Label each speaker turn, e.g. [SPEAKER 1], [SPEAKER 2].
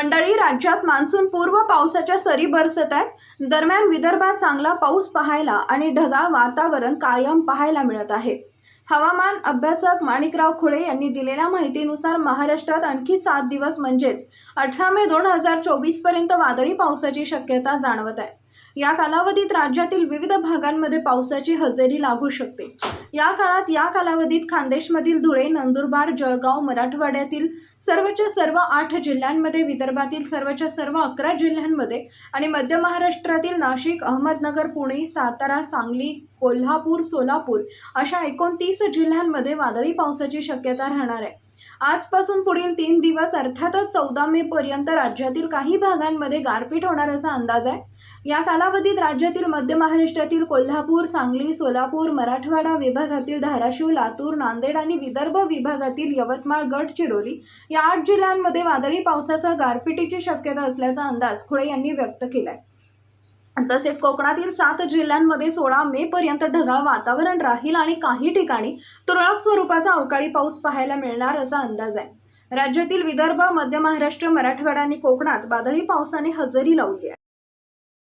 [SPEAKER 1] मंडळी राज्यात मान्सून पूर्व पावसाच्या सरी बरसत आहेत. दरम्यान विदर्भात चांगला पाऊस पाहायला आणि ढगाळ वातावरण कायम पाहायला मिळत आहे. हवामान अभ्यासक माणिकराव खुळे यांनी दिलेल्या माहितीनुसार महाराष्ट्रात आणखी सात दिवस म्हणजेच अठरा मे दोन हजार चोवीसपर्यंत वादळी पावसाची शक्यता जाणवत आहे. या कालावधीत राज्यातील विविध भागांमध्ये पावसाची हजेरी लागू शकते. या काळात या कालावधीत खानदेशमधील धुळे नंदुरबार जळगाव मराठवाड्यातील सर्वच्या सर्व आठ जिल्ह्यांमध्ये विदर्भातील सर्वच्या सर्व अकरा जिल्ह्यांमध्ये आणि मध्य महाराष्ट्रातील नाशिक अहमदनगर पुणे सातारा सांगली कोल्हापूर सोलापूर अशा एकोणतीस जिल्ह्यांमध्ये वादळी पावसाची शक्यता राहणार आहे. आजपासून पुढील तीन दिवस अर्थातच चौदा मे पर्यंत राज्यातील काही भागांमध्ये गारपीट होणार असा अंदाज आहे. या कालावधीत राज्यातील मध्य महाराष्ट्रातील कोल्हापूर सांगली सोलापूर मराठवाडा विभागातील धाराशिव लातूर नांदेड आणि विदर्भ विभागातील यवतमाळ गडचिरोली या आठ जिल्ह्यांमध्ये वादळी पावसासह गारपिटीची शक्यता असल्याचा अंदाज खुळे यांनी व्यक्त केला आहे तसेच कोकणातील सात जिल्ह्यांमध्ये सोळा मे पर्यंत ढगाळ वातावरण राहील आणि काही ठिकाणी तुरळक स्वरूपाचा अवकाळी पाऊस पाहायला मिळणार असा अंदाज आहे. राज्यातील विदर्भ मध्य महाराष्ट्र मराठवाडा आणि कोकणात वादळी पावसाने हजेरी लावली आहे.